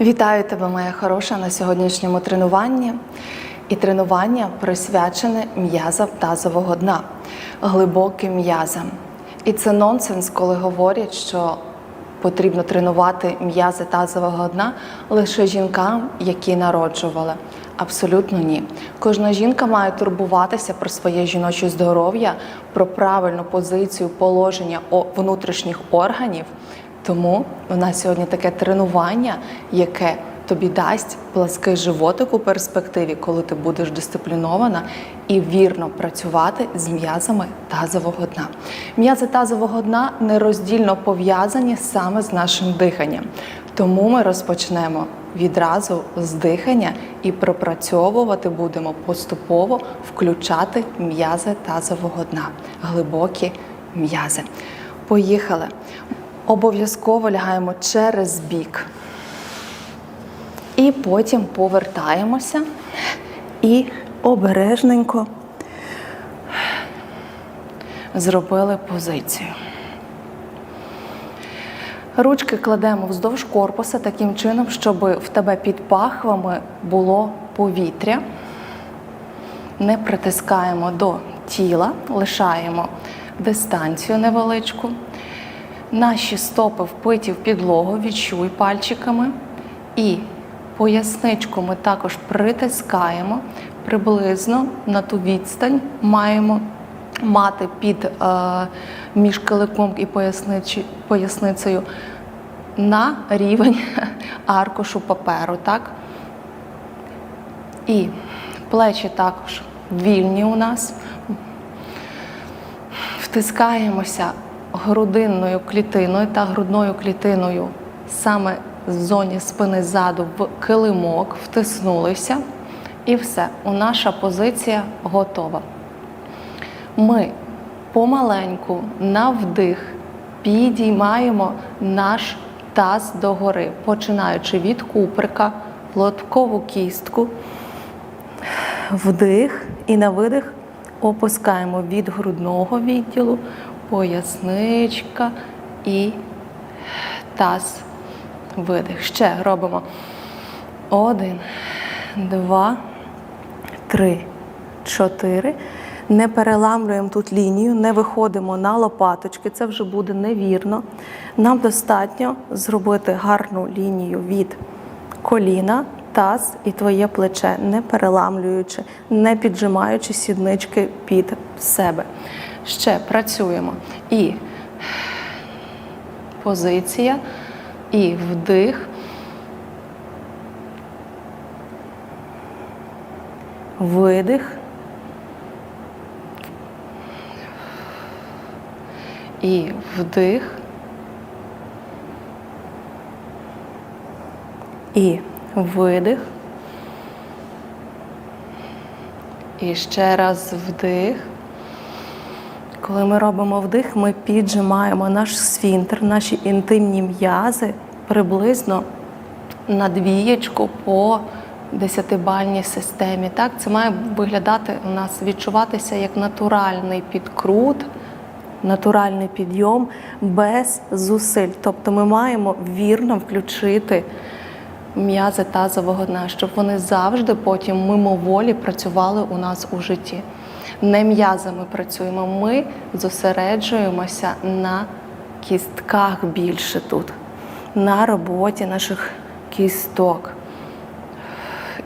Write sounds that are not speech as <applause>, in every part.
Вітаю тебе, моя хороша, на сьогоднішньому тренуванні. І тренування присвячене м'язам тазового дна, глибоким м'язам. І це нонсенс, коли говорять, що потрібно тренувати м'язи тазового дна лише жінкам, які народжували. Абсолютно ні. Кожна жінка має турбуватися про своє жіноче здоров'я, про правильну позицію положення внутрішніх органів. Тому у нас сьогодні таке тренування, яке тобі дасть плаский животик у перспективі, коли ти будеш дисциплінована і вірно працювати з м'язами тазового дна. М'язи тазового дна нероздільно пов'язані саме з нашим диханням. Тому ми розпочнемо відразу з дихання і пропрацьовувати будемо поступово включати м'язи тазового дна, глибокі м'язи. Поїхали. Обов'язково лягаємо через бік. І потім повертаємося і обережненько зробили позицію. Ручки кладемо вздовж корпуса таким чином, щоб в тебе під пахвами було повітря. Не притискаємо до тіла, лишаємо дистанцію невеличку. Наші стопи впиті в підлогу, відчуй пальчиками. І поясничку ми також притискаємо приблизно на ту відстань маємо мати під е, між киликом і поясницею на рівень <laughs> аркушу паперу. Так? І плечі також вільні у нас. Втискаємося грудинною клітиною та грудною клітиною саме в зоні спини ззаду в килимок, втиснулися. І все, у наша позиція готова. Ми помаленьку на вдих підіймаємо наш таз догори, починаючи від куприка, лоткову кістку, вдих і на видих опускаємо від грудного відділу, поясничка і таз. Видих. Ще робимо. Один, два, три, чотири. Не переламлюємо тут лінію, не виходимо на лопаточки, це вже буде невірно. Нам достатньо зробити гарну лінію від коліна, таз і твоє плече, не переламлюючи, не піджимаючи сіднички під себе. Ще працюємо. І позиція, і вдих. Видих. І вдих. І видих. І ще раз вдих. Коли ми робимо вдих, ми піджимаємо наш сфінктер, наші інтимні м'язи приблизно на двієчку по десятибальній системі. Так, це має виглядати у нас, відчуватися як натуральний підкрут, натуральний підйом без зусиль. Тобто ми маємо вірно включити м'язи тазового дна, щоб вони завжди потім мимоволі працювали у нас у житті. Не м'язами працюємо, ми зосереджуємося на кістках більше тут, на роботі наших кісток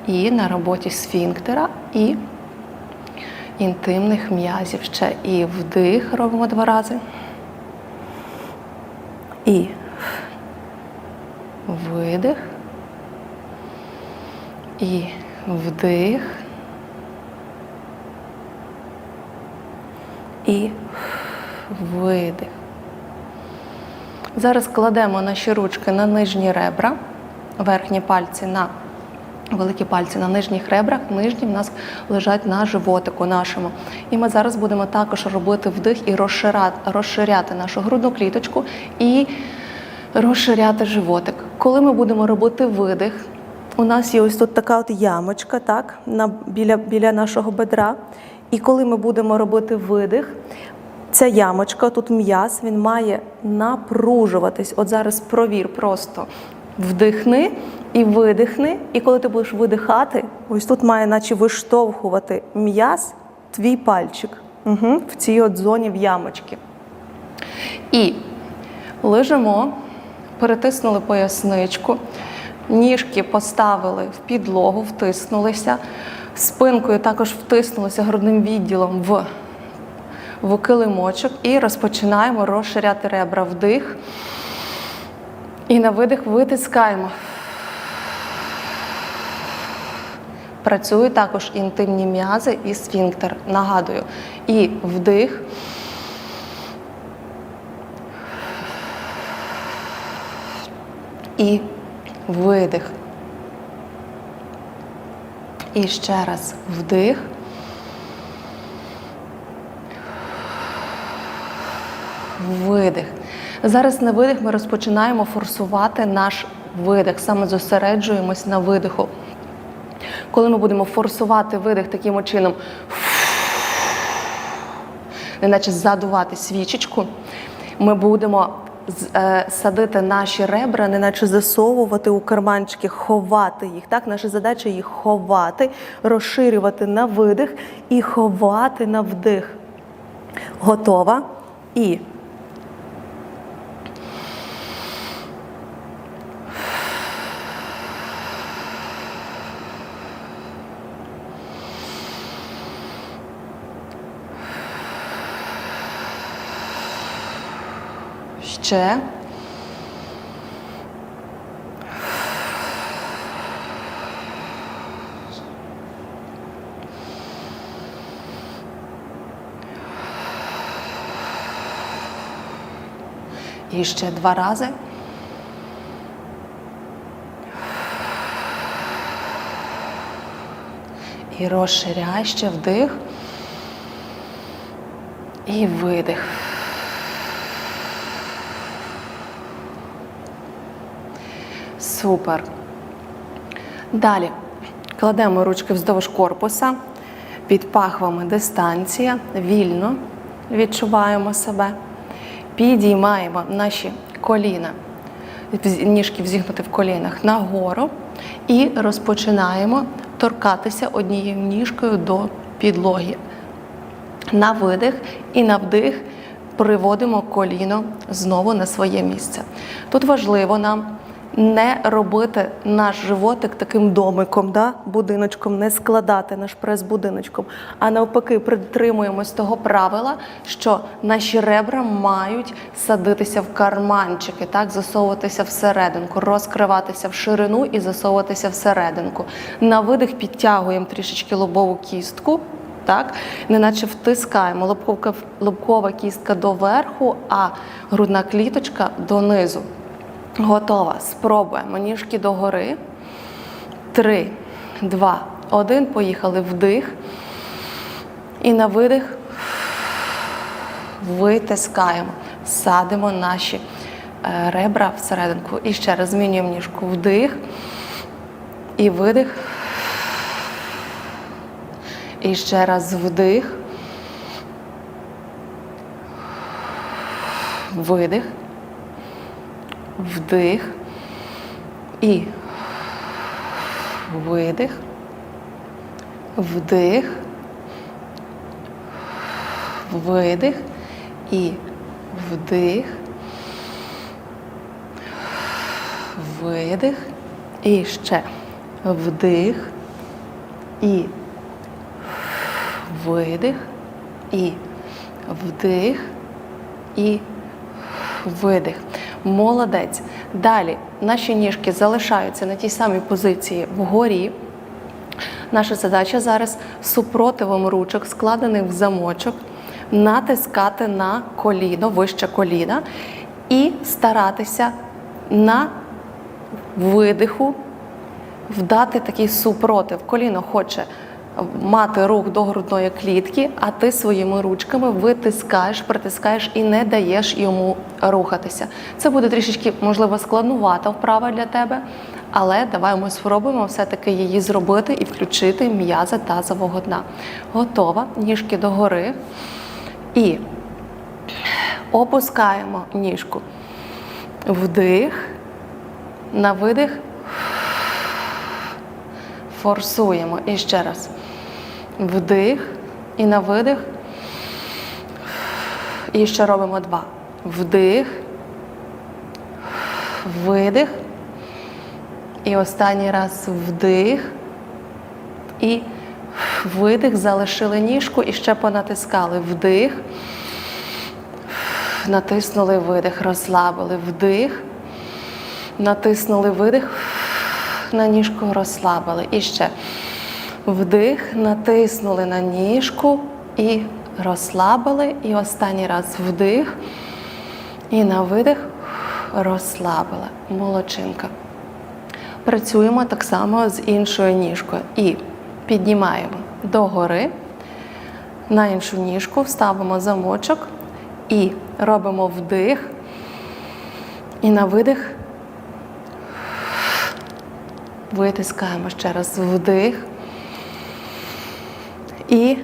і на роботі сфінктера і інтимних м'язів. Ще і вдих робимо два рази. І видих. І вдих. І видих. Зараз кладемо наші ручки на нижні ребра, верхні пальці на великі пальці на нижніх ребрах, нижні в нас лежать на животику нашому. І ми зараз будемо також робити вдих і розширяти, нашу грудну кліточку і розширяти животик. Коли ми будемо робити видих, у нас є ось тут така от ямочка, так, на, біля, біля нашого бедра. І коли ми будемо робити видих, ця ямочка, тут м'яз, він має напружуватись. От зараз провір просто Вдихни і видихни. І коли ти будеш видихати, ось тут має наче виштовхувати м'яз твій пальчик угу, в цій от зоні в ямочки. І лежимо, перетиснули поясничку, ніжки поставили в підлогу, втиснулися, спинкою також втиснулися грудним відділом в, в килимочок і розпочинаємо розширяти ребра вдих. І на видих витискаємо. Працюють також інтимні м'язи і сфінктер. Нагадую. І вдих. І видих. І ще раз вдих. Видих. Зараз на видих ми розпочинаємо форсувати наш видих, саме зосереджуємось на видиху. Коли ми будемо форсувати видих таким чином, неначе задувати свічечку, ми будемо садити наші ребра, неначе засовувати у карманчики, ховати їх. Так, наша задача їх ховати, розширювати на видих і ховати на вдих. Готова? І ще. І ще два рази. І розширяй ще вдих. І видих. Супер. Далі кладемо ручки вздовж корпуса, під пахвами дистанція, вільно відчуваємо себе. Підіймаємо наші коліна, ніжки взігнути в колінах нагору і розпочинаємо торкатися однією ніжкою до підлоги. На видих і на вдих приводимо коліно знову на своє місце. Тут важливо нам не робити наш животик таким домиком, да? будиночком, не складати наш прес будиночком, а навпаки, притримуємось того правила, що наші ребра мають садитися в карманчики, так, засовуватися всерединку, розкриватися в ширину і засовуватися всерединку. На видих підтягуємо трішечки лобову кістку. Так, неначе втискаємо лобковка, лобкова кістка доверху, а грудна кліточка донизу. Готова. Спробуємо. Ніжки догори. Три, два, один. Поїхали. Вдих. І на видих витискаємо. Садимо наші е, ребра всерединку. І ще раз змінюємо ніжку. Вдих. І видих. І ще раз вдих. Видих. Вдих. І видих. Вдих. Видих. І вдих. Видих. І ще вдих. І видих. І вдих. І видих. Молодець. Далі наші ніжки залишаються на тій самій позиції вгорі. Наша задача зараз супротивом ручок, складених в замочок, натискати на коліно, вище коліна, і старатися на видиху вдати такий супротив. Коліно хоче мати рух до грудної клітки, а ти своїми ручками витискаєш, притискаєш і не даєш йому рухатися. Це буде трішечки, можливо, складнувата вправа для тебе, але давай ми спробуємо все-таки її зробити і включити м'язи тазового дна. Готова, ніжки догори. І опускаємо ніжку. Вдих. на видих. Форсуємо. І ще раз. Вдих. І на видих. І ще робимо два. Вдих. Видих. І останній раз вдих. І видих. Залишили ніжку і ще понатискали. Вдих. Натиснули видих, розслабили вдих. Натиснули видих. На ніжку розслабили. І ще вдих, натиснули на ніжку і розслабили. І останній раз вдих. І на видих розслабили. Молодчинка. Працюємо так само з іншою ніжкою. І піднімаємо догори. На іншу ніжку ставимо замочок і робимо вдих. І на видих витискаємо ще раз вдих. І,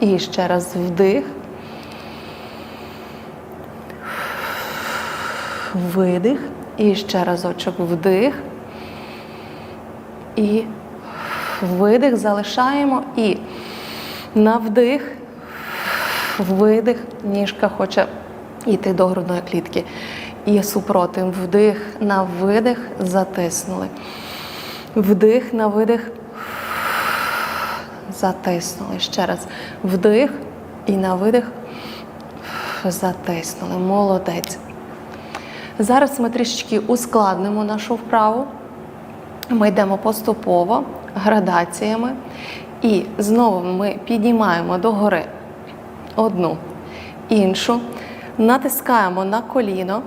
і ще раз вдих. Видих. І ще разочок вдих. І видих залишаємо. І на вдих, видих, ніжка хоче йти до грудної клітки. І супротив вдих на видих, затиснули. Вдих на видих, затиснули. Ще раз. Вдих і на видих затиснули. Молодець. Зараз ми трішечки ускладнимо нашу вправу. Ми йдемо поступово, градаціями. І знову ми піднімаємо догори одну, іншу, натискаємо на коліно.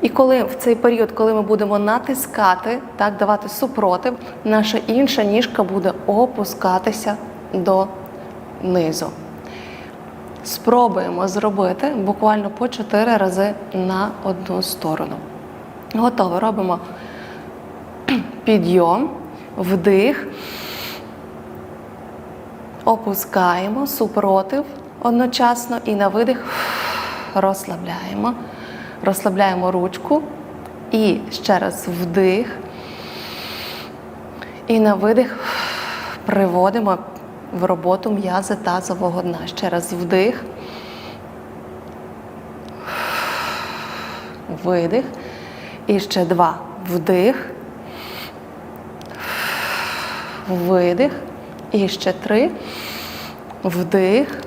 І коли в цей період, коли ми будемо натискати, так, давати супротив, наша інша ніжка буде опускатися до низу. Спробуємо зробити буквально по 4 рази на одну сторону. Готово. Робимо <clears throat> підйом, вдих, опускаємо супротив одночасно і на видих <sniffs> розслабляємо. Розслабляємо ручку і ще раз вдих. І на видих <sniffs> приводимо в роботу м'язи тазового дна. Ще раз вдих. Видих. І ще два. Вдих. Видих. І ще три. Вдих.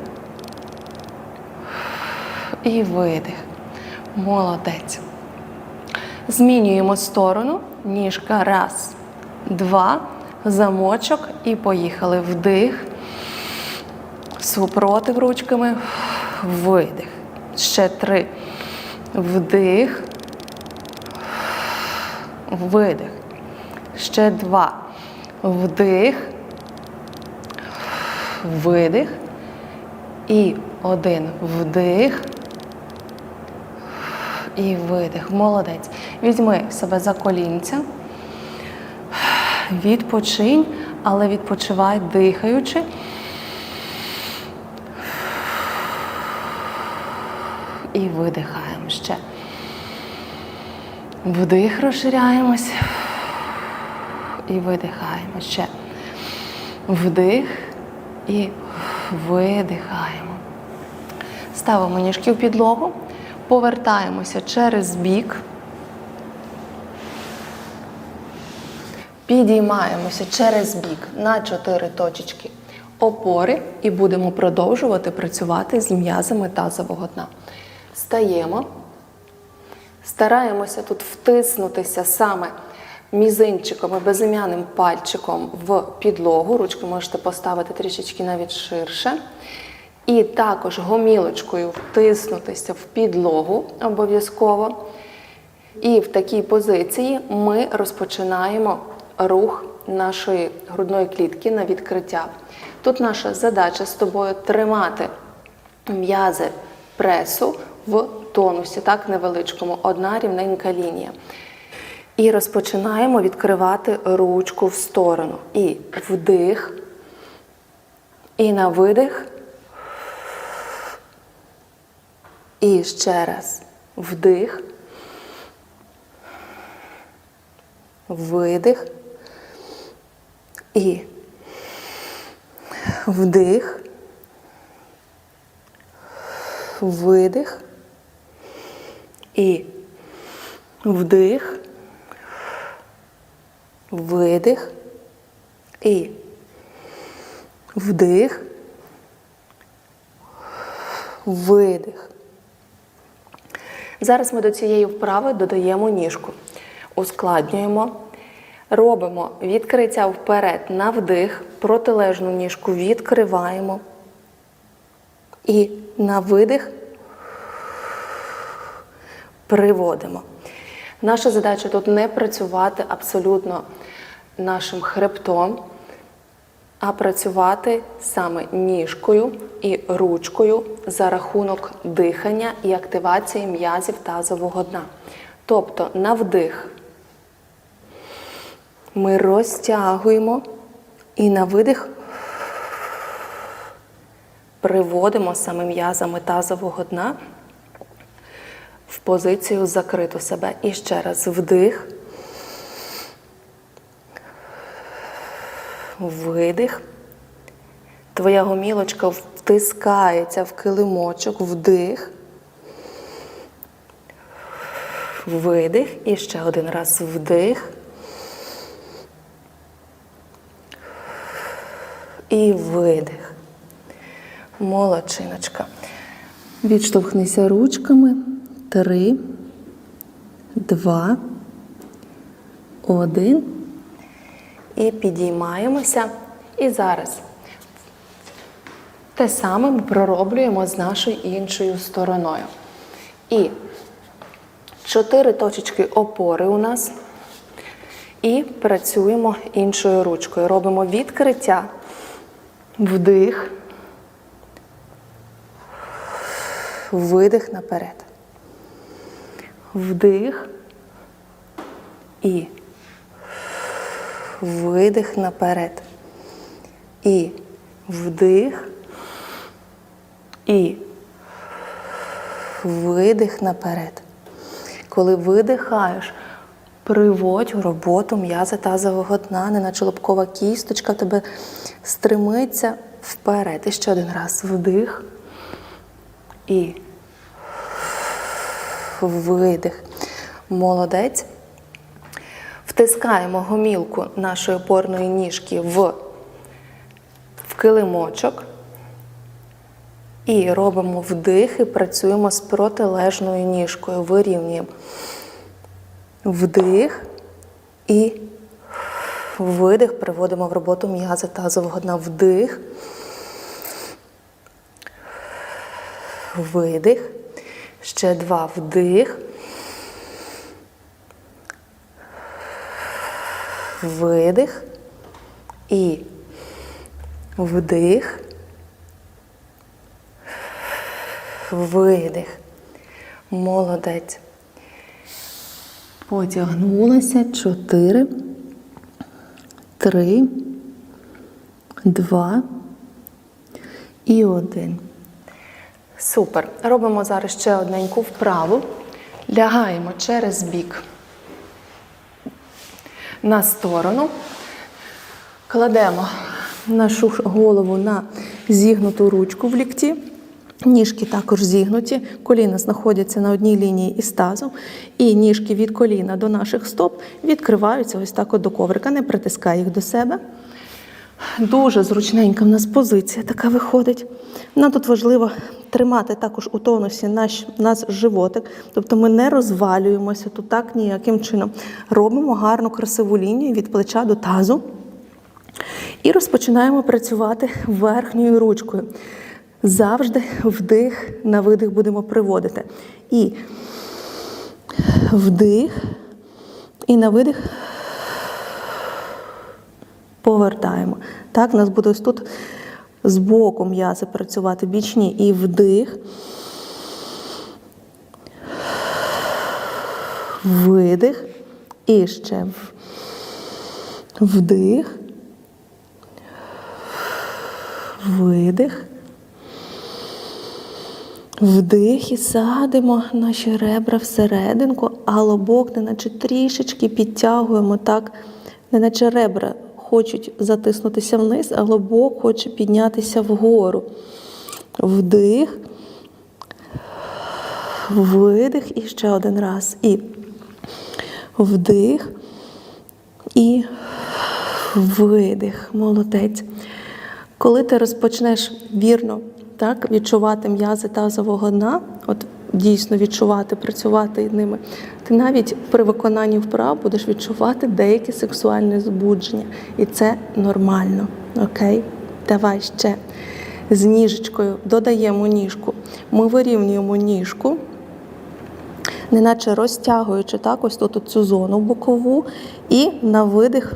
І видих. Молодець. Змінюємо сторону. Ніжка. Раз, два. Замочок. І поїхали. Вдих. Супротив ручками. Видих. Ще три. Вдих. Видих. Ще два. Вдих. Видих. І один вдих. І видих. Молодець. Візьми себе за колінця. Відпочинь, але відпочивай дихаючи. І видихаємо ще. Вдих, розширяємось. І видихаємо ще. Вдих і видихаємо. Ставимо ніжки в підлогу, повертаємося через бік. Підіймаємося через бік на чотири точечки опори і будемо продовжувати працювати з м'язами тазового дна. Стаємо, стараємося тут втиснутися саме мізинчиком і безім'яним пальчиком в підлогу. Ручки можете поставити трішечки навіть ширше. І також гомілочкою втиснутися в підлогу обов'язково. І в такій позиції ми розпочинаємо рух нашої грудної клітки на відкриття. Тут наша задача з тобою тримати м'язи пресу в тонусі, так невеличкому, одна рівненька лінія. І розпочинаємо відкривати ручку в сторону. І вдих, і на видих. І ще раз вдих. видих. І вдих. Видих. І вдих. Видих. І вдих. Видих. Зараз ми до цієї вправи додаємо ніжку. Ускладнюємо. Робимо відкриття вперед на вдих, протилежну ніжку відкриваємо. І на видих приводимо. Наша задача тут не працювати абсолютно нашим хребтом, а працювати саме ніжкою і ручкою за рахунок дихання і активації м'язів тазового дна. Тобто на вдих ми розтягуємо і на видих приводимо саме м'язами тазового дна в позицію закриту себе. І ще раз вдих. Видих. Твоя гомілочка втискається в килимочок, вдих. Видих. І ще один раз вдих. І видих. Молодчиночка. Відштовхнися ручками. Три, два, один. І підіймаємося. І зараз те саме ми пророблюємо з нашою іншою стороною. І чотири точечки опори у нас. І працюємо іншою ручкою. Робимо відкриття, вдих, видих наперед. Вдих і видих наперед. І вдих. І видих наперед. Коли видихаєш, приводь у роботу м'язи тазового дна, неначе лобкова кісточка тебе стримиться вперед. І ще один раз вдих. І видих. Молодець. Втискаємо гомілку нашої опорної ніжки в, в килимочок. І робимо вдих і працюємо з протилежною ніжкою. Вирівнюємо вдих і видих. Приводимо в роботу м'язи тазового дна. Вдих. Видих. Ще два вдих. Видих. І вдих. Видих. Молодець. Потягнулася. Чотири. Три. Два. І один. Супер. Робимо зараз ще одненьку вправу. Лягаємо через бік на сторону. Кладемо нашу голову на зігнуту ручку в лікті. Ніжки також зігнуті, коліна знаходяться на одній лінії із тазом, і ніжки від коліна до наших стоп відкриваються ось так от до коврика, не притискай їх до себе. Дуже зручненька в нас позиція така виходить. Нам тут важливо тримати також у тонусі наш, наш животик, тобто ми не розвалюємося тут так ніяким чином. Робимо гарну красиву лінію від плеча до тазу. І розпочинаємо працювати верхньою ручкою. Завжди вдих на видих будемо приводити. І вдих, і на видих повертаємо. Так, у нас буде тут з боку м'язи працювати бічні. І вдих. Видих. І ще вдих. Видих. Вдих і садимо наші ребра всерединку, а лобок неначе трішечки підтягуємо так, неначе ребра хочуть затиснутися вниз, а лобок хоче піднятися вгору. Вдих, видих і ще один раз. І вдих і видих. Молодець. Коли ти розпочнеш вірно так, відчувати м'язи тазового дна, от дійсно відчувати, працювати ними, ти навіть при виконанні вправ будеш відчувати деякі сексуальні збудження. І це нормально. Окей? Давай ще. З ніжечкою додаємо ніжку. Ми вирівнюємо ніжку, неначе розтягуючи так, ось тут цю зону бокову, і на видих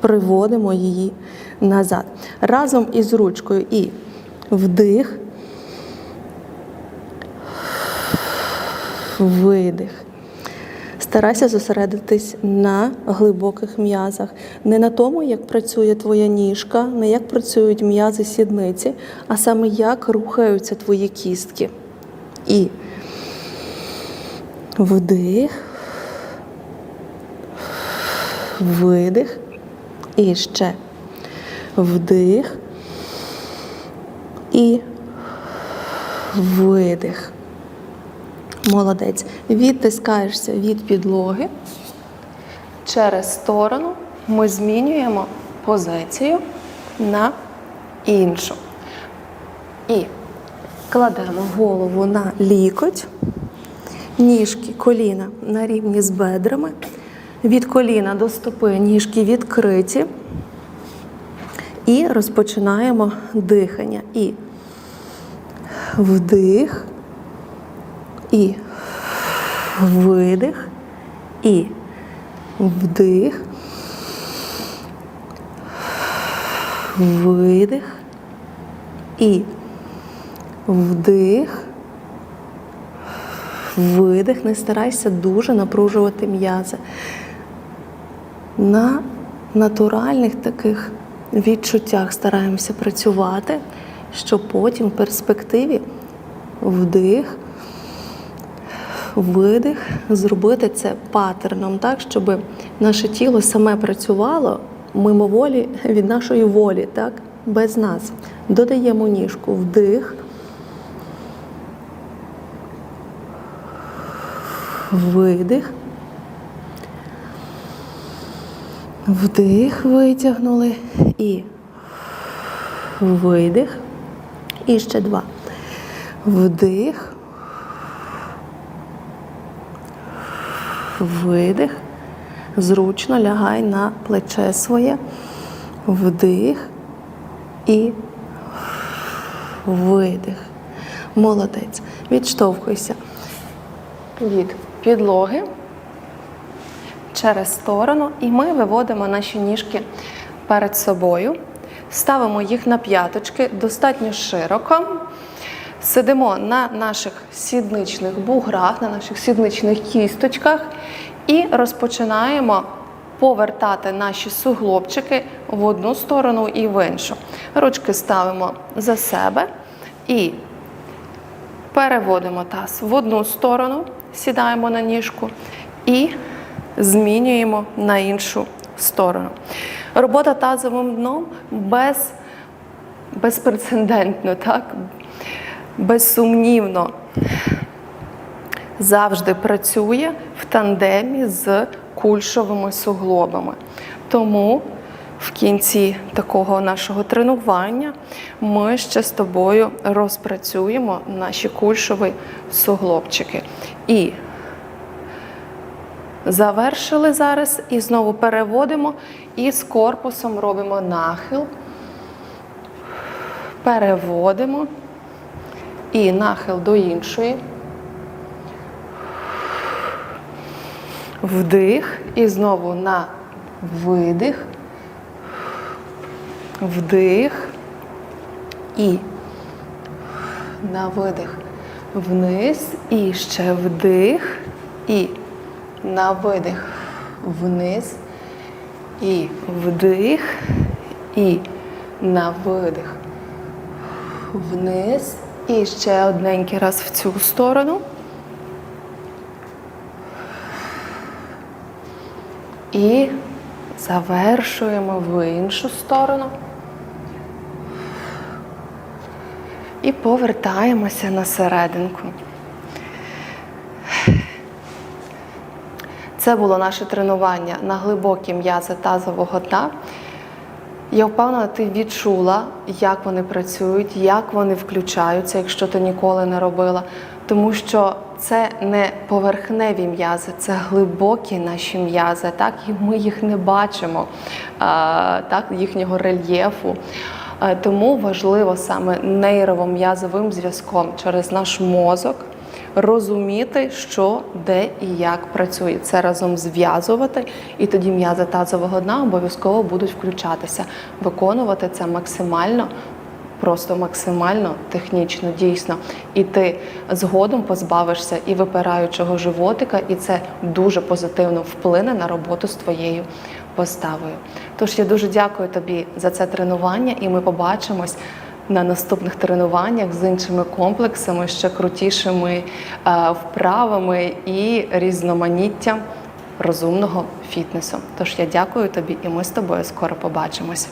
приводимо її назад. Разом із ручкою і вдих, видих. Старайся зосередитись на глибоких м'язах, не на тому, як працює твоя ніжка, не як працюють м'язи сідниці, а саме як рухаються твої кістки. І вдих, видих. І ще вдих і видих. Молодець. Відтискаєшся від підлоги. Через сторону ми змінюємо позицію на іншу. І Кладемо голову на лікоть, ніжки, коліна на рівні з бедрами. Від коліна до стопи ніжки відкриті. І розпочинаємо дихання. І вдих, і видих, і вдих, видих, і вдих, видих. Не старайся дуже напружувати м'язи. На натуральних таких відчуттях стараємося працювати, щоб потім в перспективі вдих, видих, зробити це паттерном, так, щоб наше тіло саме працювало мимоволі від нашої волі, так, без нас. Додаємо ніжку, вдих. Видих. Вдих, витягнули і видих. І ще два. Вдих. Видих. Зручно лягай на плече своє. Вдих і видих. Молодець. Відштовхуйся. від підлоги через сторону, і ми виводимо наші ніжки перед собою, ставимо їх на п'яточки достатньо широко. Сидимо на наших сідничних буграх, на наших сідничних кісточках і розпочинаємо повертати наші суглобчики в одну сторону і в іншу. Ручки ставимо за себе і Переводимо таз в одну сторону, сідаємо на ніжку і змінюємо на іншу сторону. Робота тазовим дном без, безпрецедентно, так? Безсумнівно завжди працює в тандемі з кульшовими суглобами. Тому в кінці такого нашого тренування ми ще з тобою розпрацюємо наші кульшові суглобчики. І завершили зараз і знову переводимо і з корпусом робимо нахил. Переводимо і нахил до іншої. Вдих. І знову на видих. Вдих. І на видих. Вниз, і ще вдих, і на видих. Вниз, і вдих, і на видих. Вниз, І ще одненький раз в цю сторону. І завершуємо в іншу сторону. І повертаємося на серединку. Це було наше тренування на глибокі м'язи тазового дна. Я впевнена, ти відчула, як вони працюють, як вони включаються, якщо ти ніколи не робила. Тому що це не поверхневі м'язи, це глибокі наші м'язи. Так, і ми їх не бачимо, так, їхнього рельєфу. Тому важливо саме нейровом'язовим зв'язком через наш мозок розуміти, що, де і як працює. Це разом зв'язувати, і тоді м'язи тазового дна обов'язково будуть включатися, виконувати це максимально. Просто максимально технічно, дійсно, і ти згодом позбавишся і випираючого животика, і це дуже позитивно вплине на роботу з твоєю поставою. Тож я дуже дякую тобі за це тренування, і ми побачимось на наступних тренуваннях з іншими комплексами, ще крутішими е, вправами і різноманіттям розумного фітнесу. Тож я дякую тобі, і ми з тобою скоро побачимось.